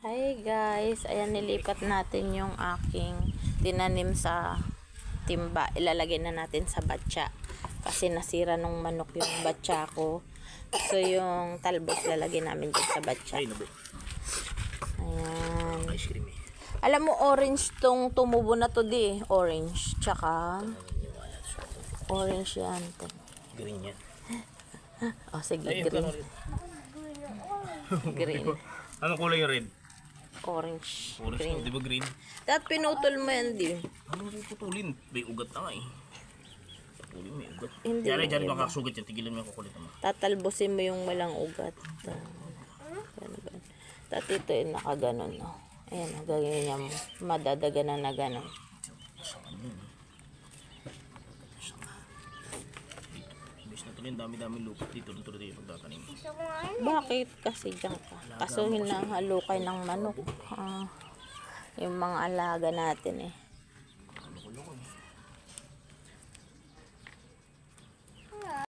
Hi guys, ayan nilipat natin yung aking tinanim sa timba. Ilalagay na natin sa batya. Kasi nasira nung manok yung batya ko. So yung talbos lalagay namin dyan sa batya. Ayan. Eh. Alam mo orange tong tumubo na to di. Orange. Tsaka orange yan. Green yan. Oh, sige, green. Green. Anong kulay yung red? Orange. Orange Green. di ba green? Dapat pinutol mo yan di. Ano rin putulin? May ugat na nga eh. Putulin may ugat. Hindi diyan iba. baka sugat yan. Tigilan mo yung kukulit mo. tatalbusin mo yung walang ugat. Ano ba? Dati ito yung nakaganon, no? Ayan, gagawin niya mo. Madadaganan na ganon. Imbis na tuloy, ang dami-dami lupa dito. Dito dito yung pagtatanim. Bakit kasi dyan ka? Kaso hinahalo kayo ng manok. Ah, yung mga alaga natin eh.